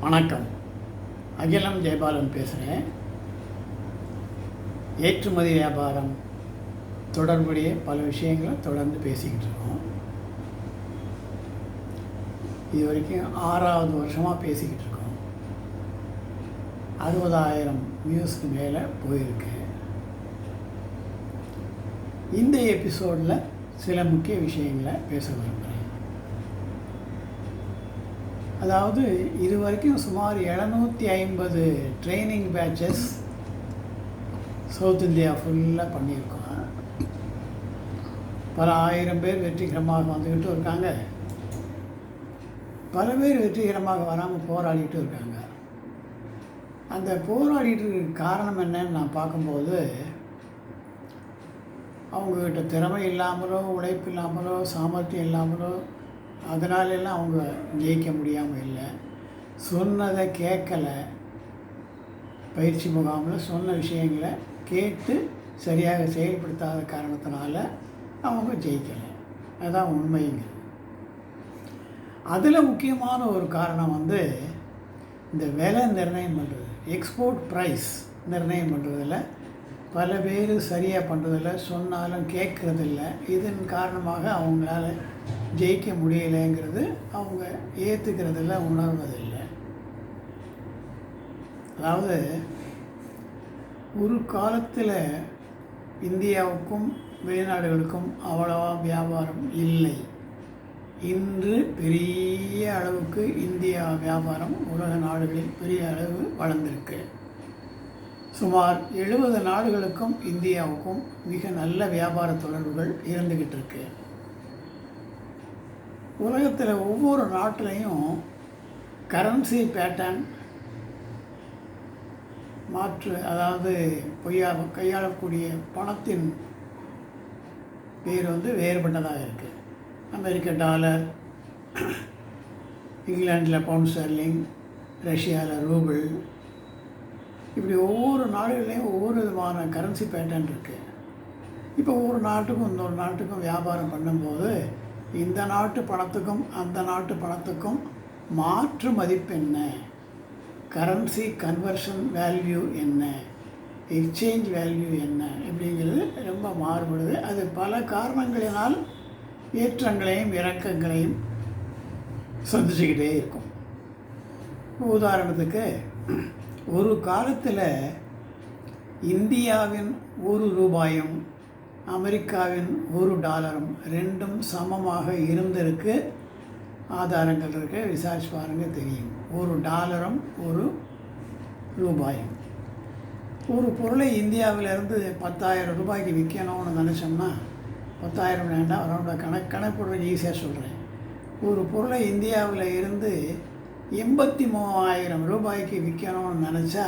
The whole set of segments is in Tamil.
வணக்கம். அகிலம் ஜெயபாலன் பேசுகிறேன் ஏற்றுமதி வியாபாரம் தொடர்புடைய பல விஷயங்களை தொடர்ந்து பேசிக்கிட்டு இருக்கோம். இது வரைக்கும் ஆறாவது வருஷமாக பேசிக்கிட்டு இருக்கோம். அறுபதாயிரம் வியூஸ்க்கு மேலே போயிருக்கு. இந்த எபிசோடில் சில முக்கிய விஷயங்களை பேச விரும்புகிறேன் அதாவது இது வரைக்கும் சுமார் எழுநூற்றி ஐம்பது ட்ரைனிங் பேட்சஸ் சவுத் இந்தியா ஃபுல்லாக பண்ணியிருக்கோம். பல ஆயிரம் பேர் வெற்றிகரமாக வந்துக்கிட்டும் இருக்காங்க. பல பேர் வெற்றிகரமாக வராமல் போராடிட்டும் இருக்காங்க. அந்த போராடிட்டு காரணம் என்னன்னு நான் பார்க்கும்போது அவங்கக்கிட்ட திறமை இல்லாமலோ உழைப்பு இல்லாமலோ சாமர்த்தியம் இல்லாமலோ அதனாலெல்லாம் அவங்க ஜெயிக்க முடியாமல் இல்லை. சொன்னதை கேட்கலை பயிற்சி முகாமில் சொன்ன விஷயங்களை கேட்டு சரியாக செயல்படுத்தாத காரணத்தினால அவங்க ஜெயிக்கலை. அதுதான் உண்மைங்கிறது. அதில் முக்கியமான ஒரு காரணம் வந்து இந்த விலை நிர்ணயம் பண்ணுறது எக்ஸ்போர்ட் ப்ரைஸ் நிர்ணயம் பண்ணுறதில் பல பேர் சரியாக பண்ணுறதில்ல சொன்னாலும் கேட்குறதில்ல இதன் காரணமாக அவங்களால ஜெயிக்க முடியலைங்கிறது அவங்க ஏற்றுக்கிறதில்ல உணர்வதில்லை. அதாவது ஒரு காலத்தில் இந்தியாவுக்கும் வெளிநாடுகளுக்கும் அவ்வளவா வியாபாரம் இல்லை. இன்று பெரிய அளவுக்கு இந்தியா வியாபாரம் உலக நாடுகளில் பெரிய அளவு வளர்ந்திருக்கு. சுமார் எழுபது நாடுகளுக்கும் இந்தியாவுக்கும் மிக நல்ல வியாபார தொடர்புகள் இருந்துக்கிட்டு இருக்குது உலகத்தில் ஒவ்வொரு நாட்டிலையும் கரன்சி பேட்டர்ன் மாற்று அதாவது பொய்யா கையாளக்கூடிய பணத்தின் பேர் வந்து வேறுபட்டதாக இருக்குது அமெரிக்க டாலர் இங்கிலாண்டில் பவுண்ட் ஸ்டர்லிங் ரஷ்யாவில் ரூபிள் இப்படி ஒவ்வொரு நாடுகள்லேயும் ஒவ்வொரு விதமான கரன்சி பேட்டர்ன் இருக்குது இப்போ ஒவ்வொரு நாட்டுக்கும் இன்னொரு நாட்டுக்கும் வியாபாரம் பண்ணும்போது இந்த நாட்டு பணத்துக்கும் அந்த நாட்டு பணத்துக்கும் மாற்று மதிப்பு என்ன? கரன்சி கன்வர்ஷன் வேல்யூ என்ன? எக்ஸ்சேஞ்ச் வேல்யூ என்ன? இப்படிங்கிறது ரொம்ப மாறுபடுது. அது பல காரணங்களினால் ஏற்றங்களையும் இறக்கங்களையும் சந்திச்சுக்கிட்டே இருக்கும். உதாரணத்துக்கு ஒரு காலத்தில் இந்தியாவின் ஒரு ரூபாயும் அமெரிக்காவின் ஒரு டாலரும் ரெண்டும் சமமாக இருந்திருக்கு. ஆதாரங்கள் இருக்க. விசாரிச்சு பாருங்க தெரியும். ஒரு டாலரும் ஒரு ரூபாயும். ஒரு பொருளை இந்தியாவிலேருந்து பத்தாயிரம் ரூபாய்க்கு விற்கணும்னு நினச்சோம்னா பத்தாயிரம் வேண்டாம் அவரோட கணக்கு கணக்கு ஈஸியாக சொல்கிறேன் ஒரு பொருளை இந்தியாவில் இருந்து எண்பத்தி மூவாயிரம் ரூபாய்க்கு விற்கணும்னு நினச்சா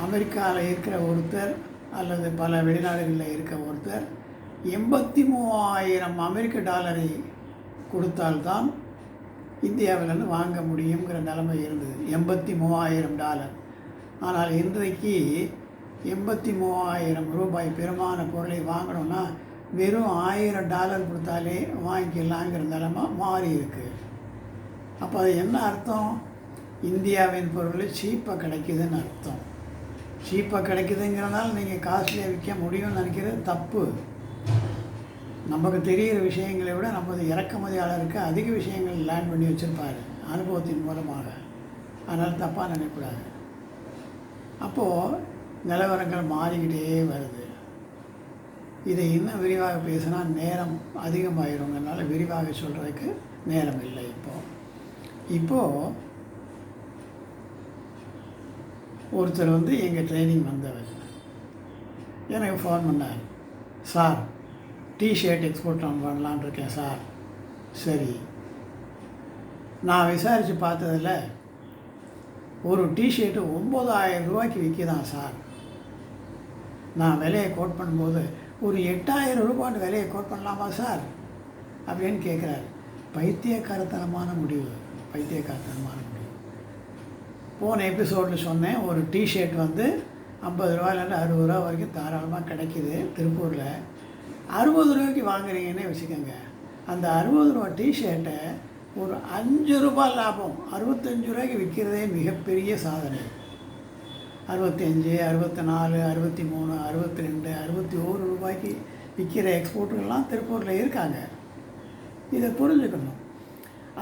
அமெரிக்காவில் இருக்கிற ஒருத்தர் அல்லது பல வெளிநாடுகளில் இருக்க ஒருத்தர் எண்பத்தி மூவாயிரம் அமெரிக்க டாலரை கொடுத்தால்தான் இந்தியாவிலேருந்து வாங்க முடியுங்கிற நிலைமை இருந்தது. எண்பத்தி மூவாயிரம் டாலர். ஆனால் இன்றைக்கு எண்பத்தி மூவாயிரம் ரூபாய் பெருமான பொருளை வாங்கணும்னா வெறும் ஆயிரம் டாலர் கொடுத்தாலே வாங்கிக்கலாங்கிற நிலைமை மாறி இருக்குது அப்போ அது என்ன அர்த்தம்? இந்தியாவின் பொருள் சீப்பாக கிடைக்குதுன்னு அர்த்தம். சீப்பாக கிடைக்குதுங்கிறனால நீங்கள் காஸ்ட்லியாக விற்க முடியும்னு நினைக்கிறது தப்பு. நமக்கு தெரிகிற விஷயங்களை விட நமது இறக்குமதியாளருக்கு அதிக விஷயங்கள் லேர்ன் பண்ணி வச்சுருப்பார் அனுபவத்தின் மூலமாக. அதனால் தப்பாக நினைக்கக்கூடாது. அப்போது நிலவரங்கள் மாறிக்கிட்டே வருது. இதை இன்னும் விரிவாக பேசினா நேரம் அதிகமாகிடுங்கிறனால விரிவாக சொல்கிறதுக்கு நேரம் இல்லை இப்போது இப்போது ஒருத்தர் வந்து எங்கள் ட்ரைனிங் வந்தவர். எனக்கு ஃபோன் பண்ணார். சார் டிஷர்ட் எக்ஸ்போர்ட் நான் பண்ணலான் இருக்கேன் சார். சரி. நான் விசாரித்து பார்த்ததில் ஒரு டிஷர்ட்டு ஒம்பதாயிரம் ரூபாய்க்கு விற்கிதான் சார். நான் விலையை கோட் பண்ணும்போது ஒரு எட்டாயிரம் ரூபான்னு விலையை கோட் பண்ணலாமா சார்? அப்படின்னு கேட்குறாரு பைத்தியக்காரத்தனமான முடிவு. பைத்தியக்காரத்தனமான முடிவு. போன எபிசோடில் சொன்னேன் ஒரு டிஷர்ட் வந்து ஐம்பது ரூபாயிலேருந்து அறுபது ரூபா வரைக்கும் தாராளமாக கிடைக்கிது திருப்பூரில். அறுபது ரூபாய்க்கு வாங்குறீங்கன்னே வச்சுக்கோங்க. அந்த அறுபது ரூபா டிஷர்ட்டை ஒரு அஞ்சு ரூபாய் லாபம். அறுபத்தஞ்சு ரூபாய்க்கு விற்கிறதே மிகப்பெரிய சாதனை. அறுபத்தஞ்சு அறுபத்தி நாலு அறுபத்தி மூணு அறுபத்தி ரெண்டு அறுபத்தி ஒரு ரூபாய்க்கு விற்கிற எக்ஸ்போர்ட்டுகள்லாம் திருப்பூரில் இருக்காங்க. இதை புரிஞ்சுக்கணும்.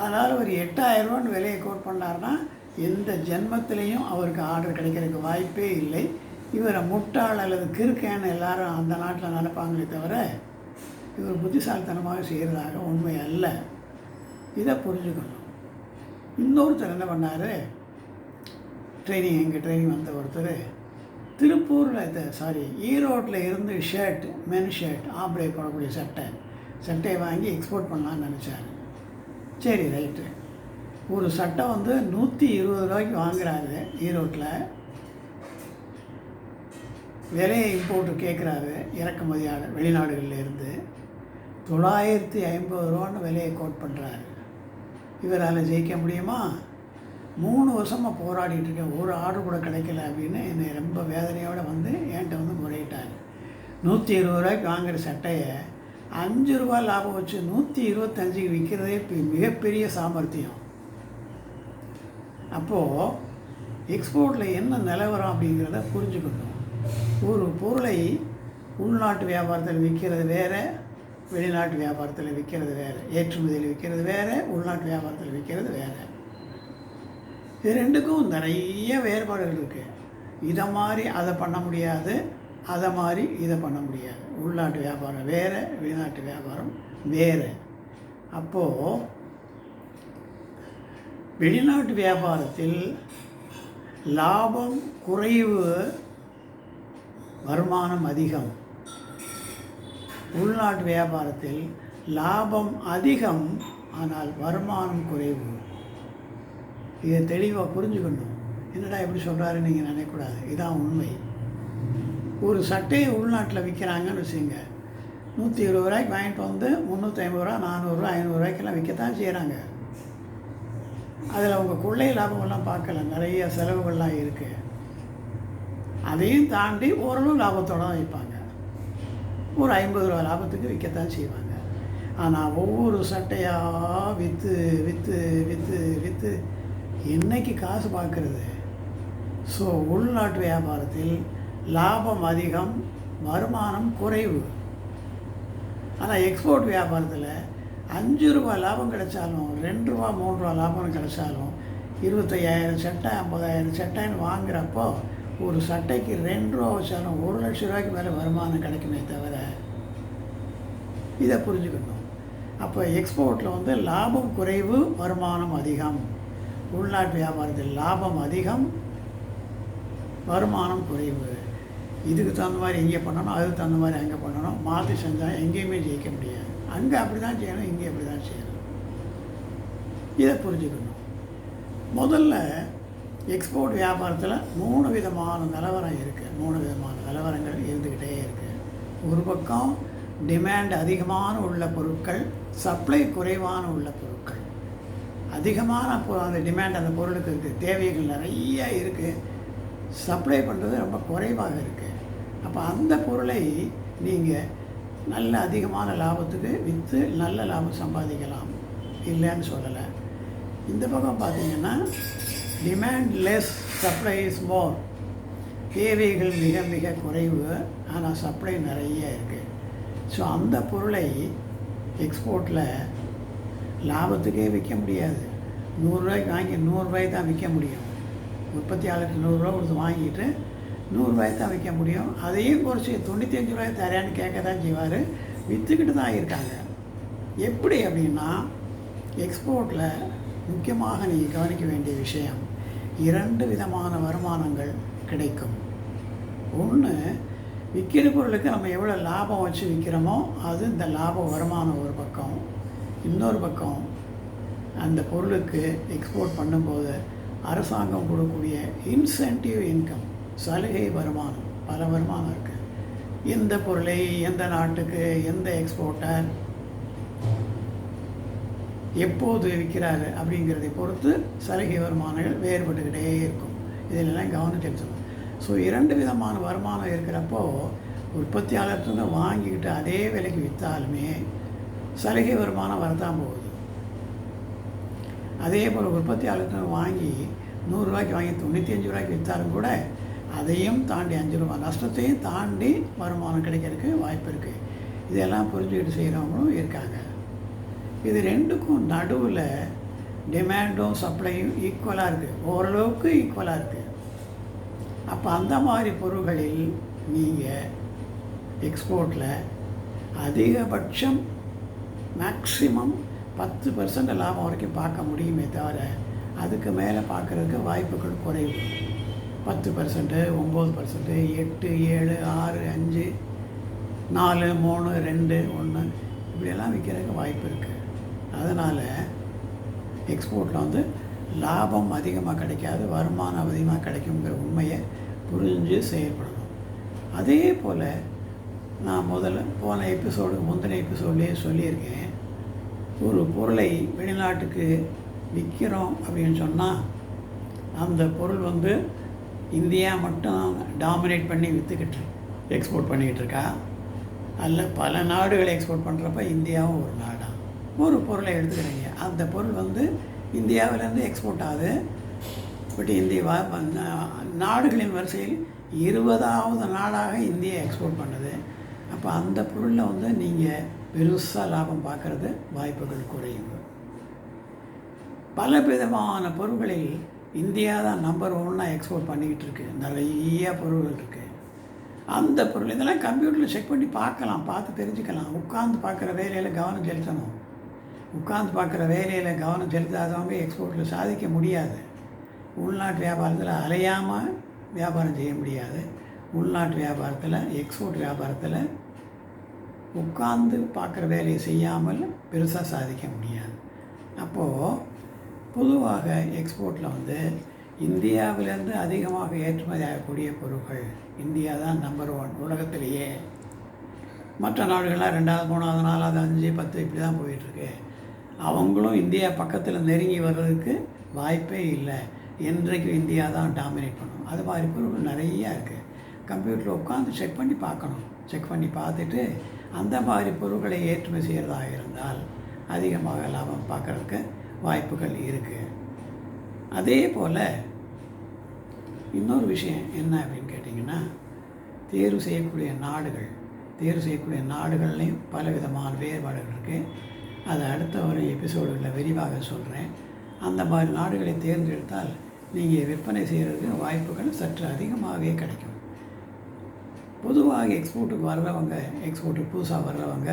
அதனால் ஒரு எட்டாயிரரூவான்னு விலையை கோட் பண்ணாருன்னா எந்த ஜென்மத்திலையும் அவருக்கு ஆர்டர் கிடைக்கிறதுக்கு வாய்ப்பே இல்லை. இவரை முட்டாள் அல்லது கிறுக்கேன்னு எல்லாரும் அந்த நாட்டில் நினைப்பாங்களே தவிர இவர் புத்திசாலித்தனமாக செய்கிறதாக உண்மை அல்ல. இதை புரிஞ்சுக்கணும். இன்னொருத்தர் என்ன பண்ணார்? ட்ரைனிங் எங்கள் ட்ரைனிங் வந்த ஒருத்தர் திருப்பூரில் இது சாரி ஈரோட்டில் இருந்து ஷர்ட் மென் ஷர்ட் ஆம்பளை போடக்கூடிய சட்டை சட்டையை வாங்கி எக்ஸ்போர்ட் பண்ணலான்னு நினச்சார். சரி ரைட்டு ஒரு சட்டை வந்து நூற்றி இருபது ரூபாய்க்கு வாங்குறாரு ஈரோட்டில் விலையை இம்போர்ட்டு கேட்குறாரு இறக்குமதியான வெளிநாடுகளில் இருந்து. தொள்ளாயிரத்தி ஐம்பது ரூபான்னு விலையை கோட் பண்ணுறாரு இவரால் ஜெயிக்க முடியுமா? மூணு வருஷமாக போராடிட்டு இருக்கேன். ஒரு ஆர்டர் கூட கிடைக்கல அப்படின்னு என்னை ரொம்ப வேதனையோடு வந்து என்கிட்ட வந்து முறையிட்டார். நூற்றி இருபது ரூபாய்க்கு வாங்குற சட்டையை அஞ்சு ரூபா லாபம் வச்சு நூற்றி இருபத்தஞ்சுக்கு விற்கிறதே மிகப்பெரிய சாமர்த்தியம். அப்போது எக்ஸ்போர்ட்டில் என்ன நிலவரம் அப்படிங்கிறத புரிஞ்சுக்கணும். ஒரு பொருளை உள்நாட்டு வியாபாரத்தில் விற்கிறது வேறு வெளிநாட்டு வியாபாரத்தில் விற்கிறது வேறு ஏற்றுமதியில் விற்கிறது வேறு உள்நாட்டு வியாபாரத்தில் விற்கிறது வேறு. இது ரெண்டுக்கும் நிறைய வேறுபாடுகள் இருக்குது இதை மாதிரி அதை பண்ண முடியாது அதை மாதிரி இதை பண்ண முடியாது. உள்நாட்டு வியாபாரம் வேறு வெளிநாட்டு வியாபாரம் வேறு. அப்போது வெளிநாட்டு வியாபாரத்தில் லாபம் குறைவு வருமானம் அதிகம். உள்நாட்டு வியாபாரத்தில் லாபம் அதிகம் ஆனால் வருமானம் குறைவு. இதை தெளிவாக புரிஞ்சுக்கணும். என்னடா எப்படி சொல்கிறாரு நீங்கள் நினைக்கக்கூடாது. இதான் உண்மை. ஒரு சட்டையை உள்நாட்டில் விற்கிறாங்கன்னு வச்சுங்க நூற்றி இருபது ரூபாய்க்கு வாங்கிட்டு வந்து முந்நூற்றி ஐம்பது ரூபா நானூறுரூவா ஐநூறுரூவாய்க்கெல்லாம் விற்கத்தான் செய்கிறாங்க அதில் அவங்க கொள்ளை லாபமெல்லாம் பார்க்கல. நிறைய செலவுகள்லாம் இருக்குது அதையும் தாண்டி ஓரளவு லாபத்தோட தான் விற்பாங்க. ஒரு ஐம்பது ரூபா லாபத்துக்கு விற்கத்தான் செய்வாங்க. ஆனால் ஒவ்வொரு சட்டையாக விற்று விற்று விற்று விற்று என்னைக்கு காசு பார்க்குறது? ஸோ உள்நாட்டு வியாபாரத்தில் லாபம் அதிகம் வருமானம் குறைவு. ஆனால் எக்ஸ்போர்ட் வியாபாரத்தில் அஞ்சு ரூபா லாபம் கிடைச்சாலும் ரெண்டு ரூபா மூணு ரூபா லாபம் கிடைச்சாலும் இருபத்தையாயிரம் சட்டை ஐம்பதாயிரம் சட்டைன்னு வாங்குறப்போ ஒரு சட்டைக்கு ரெண்டு ரூபா வச்சாலும் ஒரு லட்ச ரூபாய்க்கு மேலே வருமானம் கிடைக்குமே தவிர இதை புரிஞ்சுக்கணும். அப்போ எக்ஸ்போர்ட்டில் வந்து லாபம் குறைவு வருமானம் அதிகம். உள்நாட்டு வியாபாரத்தில் லாபம் அதிகம் வருமானம் குறைவு. இதுக்கு தகுந்த மாதிரி இங்கே பண்ணணும் அதுக்கு தகுந்த மாதிரி அங்கே பண்ணணும். மாற்றி செஞ்சால் எங்கேயுமே ஜெயிக்க முடியாது. அங்கே அப்படி தான் செய்யணும் இங்கே அப்படி தான் செய்யணும். இதை புரிஞ்சுக்கணும். முதல்ல எக்ஸ்போர்ட் வியாபாரத்தில் மூணு விதமான நிலவரம் இருக்குது மூணு விதமான நிலவரங்கள் இருந்துக்கிட்டே இருக்குது ஒரு பக்கம் டிமாண்ட் அதிகமான உள்ள பொருட்கள் சப்ளை குறைவான உள்ள பொருட்கள். அதிகமான பொ- அந்த டிமாண்ட் அந்த பொருளுக்கு இருக்குது தேவைகள் நிறைய இருக்குது சப்ளை பண்ணுறது ரொம்ப குறைவாக இருக்குது அப்போ அந்த பொருளை நீங்கள் நல்ல அதிகமான லாபத்துக்கு விற்று நல்ல லாபம் சம்பாதிக்கலாம். இல்லைன்னு சொல்லலை. இந்த பக்கம் பார்த்தீங்கன்னா demand less supply is more தேவைகள் மிக மிக குறைவு ஆனால் சப்ளை நிறைய இருக்குது ஸோ அந்த பொருளை எக்ஸ்போர்ட்டில் லாபத்துக்கே விற்க முடியாது. நூறுரூவாய்க்கு வாங்கி நூறுரூவாய்க்கு தான் விற்க முடியும். உற்பத்தியாளருக்கு நூறுரூவா கொடுத்து வாங்கிட்டு நூறுரூவாய் தான் விற்க முடியும். அதையும் குறைச்சி தொண்ணூற்றி அஞ்சு ரூபாய் தரேன்னு கேட்க தான் செய்வார். விற்றுக்கிட்டு தான் இருக்காங்க. எப்படி அப்படின்னா எக்ஸ்போர்ட்டில் முக்கியமாக நீங்கள் கவனிக்க வேண்டிய விஷயம் இரண்டு விதமான வருமானங்கள் கிடைக்கும். ஒன்று விற்கிற பொருளுக்கு நம்ம எவ்வளோ லாபம் வச்சு விற்கிறோமோ அது இந்த லாப வருமானம் ஒரு பக்கம். இன்னொரு பக்கம் அந்த பொருளுக்கு எக்ஸ்போர்ட் பண்ணும்போது அரசாங்கம் கொடுக்கக்கூடிய இன்சென்டிவ் இன்கம் சலுகை வருமானம் பல வருமானம் இருக்குது இந்த பொருளை எந்த நாட்டுக்கு எந்த எக்ஸ்போர்ட்டர் எப்போது விற்கிறாரு அப்படிங்கிறதை பொறுத்து சலுகை வருமானங்கள் வேறுபட்டுக்கிட்டே இருக்கும். இதிலெல்லாம் கவனம் செலுத்தணும் ஸோ இரண்டு விதமான வருமானம் இருக்கிறப்போ உற்பத்தியாளர்கிட்ட வாங்கிக்கிட்டு அதே விலைக்கு விற்றாலுமே சலுகை வருமானம் வரத்தான் போகுது. அதே போல் உற்பத்தியாளர்கிட்ட வாங்கி நூறுரூவாய்க்கு வாங்கி தொண்ணூற்றி அஞ்சு ரூபாய்க்கு விற்றாலும் கூட அதையும் தாண்டி அஞ்சு ரூபா. நஷ்டத்தையும் தாண்டி வருமானம் கிடைக்கிறதுக்கு வாய்ப்பு இருக்குது இதெல்லாம் புரிஞ்சுக்கிட்டு செய்கிறவங்களும் இருக்காங்க. இது ரெண்டுக்கும் நடுவில் டிமாண்டும் சப்ளையும் ஈக்குவலாக இருக்குது ஓரளவுக்கு ஈக்குவலாக இருக்குது அப்போ அந்த மாதிரி பொருட்களில் நீங்கள் எக்ஸ்போர்ட்டில் அதிகபட்சம் மேக்சிமம் பத்து பர்சன்ட் லாபம் வரைக்கும் பார்க்க முடியுமே தவிர அதுக்கு மேலே பார்க்குறதுக்கு வாய்ப்புகள் குறைவு. பத்து பர்சன்ட்டு ஒம்பது பர்சன்ட்டு எட்டு ஏழு ஆறு அஞ்சு நாலு மூணு ரெண்டு ஒன்று இப்படியெல்லாம் விற்கிறதுக்கு வாய்ப்பு இருக்குது அதனால் எக்ஸ்போர்ட்டில் வந்து லாபம் அதிகமாக கிடைக்காது வருமானம் அதிகமாக கிடைக்குங்கிற உண்மையை புரிஞ்சு செயல்படணும். அதே போல் நான் முதல்ல போன எபிசோடு முந்தின எபிசோட்லேயே சொல்லியிருக்கேன் ஒரு பொருளை வெளிநாட்டுக்கு விற்கிறோம் அப்படின்னு சொன்னால் அந்த பொருள் வந்து இந்தியா மட்டும் டாமினேட் பண்ணி விற்றுக்கிட்டு எக்ஸ்போர்ட் பண்ணிக்கிட்டு இருக்கா? அதில் பல நாடுகளை எக்ஸ்போர்ட் பண்ணுறப்ப இந்தியாவும் ஒரு நாடாக ஒரு பொருளை எடுத்துக்கிறீங்க. அந்த பொருள் வந்து இந்தியாவிலேருந்து எக்ஸ்போர்ட் ஆகுது. பட் இந்திய நாடுகளின் வரிசையில் இருபதாவது நாடாக இந்தியா எக்ஸ்போர்ட் பண்ணுது. அப்போ அந்த பொருளில் வந்து நீங்கள் பெருசாக லாபம் பார்க்குறது வாய்ப்புகள் குறையும். பல விதமான பொருட்களில் இந்தியா தான் நம்பர் ஒன்னாக எக்ஸ்போர்ட் பண்ணிக்கிட்டு இருக்கு. நிறைய பொருள்கள் இருக்குது அந்த பொருள் இதெல்லாம் கம்ப்யூட்டரில் செக் பண்ணி பார்க்கலாம். பார்த்து தெரிஞ்சுக்கலாம். உட்காந்து பார்க்குற வேலையில் கவனம் செலுத்தணும். உட்காந்து பார்க்குற வேலையில் கவனம் செலுத்தாதவங்க எக்ஸ்போர்ட்டில் சாதிக்க முடியாது. உள்நாட்டு வியாபாரத்தில் அலையாமல் வியாபாரம் செய்ய முடியாது. உள்நாட்டு வியாபாரத்தில் எக்ஸ்போர்ட் வியாபாரத்தில் உட்காந்து பார்க்குற வேலையை செய்யாமல் பெருசாக சாதிக்க முடியாது. அப்போது பொதுவாக எக்ஸ்போர்ட்டில் வந்து இந்தியாவிலேருந்து அதிகமாக ஏற்றுமதி ஆகக்கூடிய பொருட்கள் இந்தியா தான் நம்பர் ஒன் உலகத்திலேயே. மற்ற நாடுகள்லாம் ரெண்டாவது மூணாவது நாலாவது அஞ்சு பத்து இப்படி தான் போயிட்டுருக்கு. அவங்களும் இந்தியா பக்கத்தில் நெருங்கி வர்றதுக்கு வாய்ப்பே இல்லை. என்றைக்கும் இந்தியா தான் டாமினேட் பண்ணும். அது மாதிரி பொருட்கள் நிறையா இருக்குது கம்ப்யூட்டரில் உட்காந்து செக் பண்ணி பார்க்கணும். செக் பண்ணி பார்த்துட்டு அந்த மாதிரி பொருட்களை ஏற்றுமதி செய்கிறதாக இருந்தால் அதிகமாக லாபம் பார்க்குறதுக்கு வாய்ப்புகள் இருக்குது அதே போல் இன்னொரு விஷயம் என்ன அப்படின்னு கேட்டிங்கன்னா தேர்வு செய்யக்கூடிய நாடுகள் தேர்வு செய்யக்கூடிய நாடுகள்லேயும் பல விதமான வேறுபாடுகள் இருக்குது அதை அடுத்த ஒரு எபிசோடுகளில் விரிவாக சொல்கிறேன் அந்த மாதிரி நாடுகளை தேர்ந்தெடுத்தால் நீங்கள் விற்பனை செய்கிறதுக்கு வாய்ப்புகள் சற்று அதிகமாகவே கிடைக்கும். பொதுவாக எக்ஸ்போர்ட்டுக்கு வர்றவங்க எக்ஸ்போர்ட்டுக்கு புதுசாக வர்றவங்க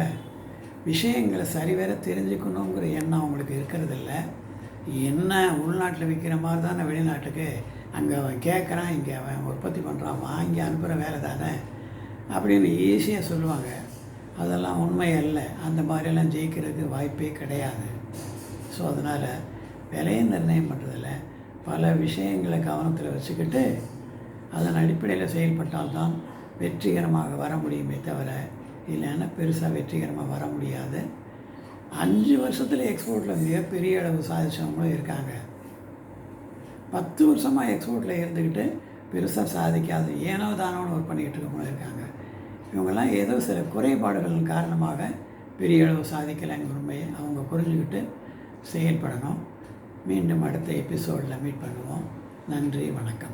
விஷயங்களை சரிவர தெரிஞ்சுக்கணுங்கிற எண்ணம் அவங்களுக்கு இருக்கிறதில்ல. என்ன உள்நாட்டில் விற்கிற மாதிரி தானே வெளிநாட்டுக்கு? அங்கே அவன் கேட்குறான் இங்கே அவன் உற்பத்தி பண்ணுறான் வாங்கி அனுப்புகிற வேலை தானே? அப்படின்னு ஈஸியாக சொல்லுவாங்க. அதெல்லாம் உண்மை அல்ல. அந்த மாதிரியெல்லாம் ஜெயிக்கிறதுக்கு வாய்ப்பே கிடையாது. ஸோ அதனால் விலையை நிர்ணயம் பண்ணுறதில்ல பல விஷயங்களை கவனத்தில் வச்சுக்கிட்டு அதன் அடிப்படையில் செயல்பட்டால்தான் வெற்றிகரமாக வர முடியுமே தவிர இல்லைன்னா பெருசாக வெற்றிகரமாக வர முடியாது. அஞ்சு வருஷத்தில் எக்ஸ்போர்ட்டில் மிகப்பெரிய அளவு சாதிச்சவங்களும் இருக்காங்க. பத்து வருஷமாக எக்ஸ்போர்ட்டில் இருந்துக்கிட்டு பெருசாக சாதிக்காது. ஏனோ தானோன்னு ஒர்க் பண்ணிக்கிட்டு இருக்கவங்களும் இருக்காங்க. இவங்கெல்லாம் ஏதோ சில குறைபாடுகள் காரணமாக பெரிய அளவு சாதிக்கலைங்கிற உண்மையை அவங்க புரிஞ்சுக்கிட்டு செயல்படணும். மீண்டும் அடுத்த எபிசோடில் மீட் பண்ணுவோம். நன்றி வணக்கம்.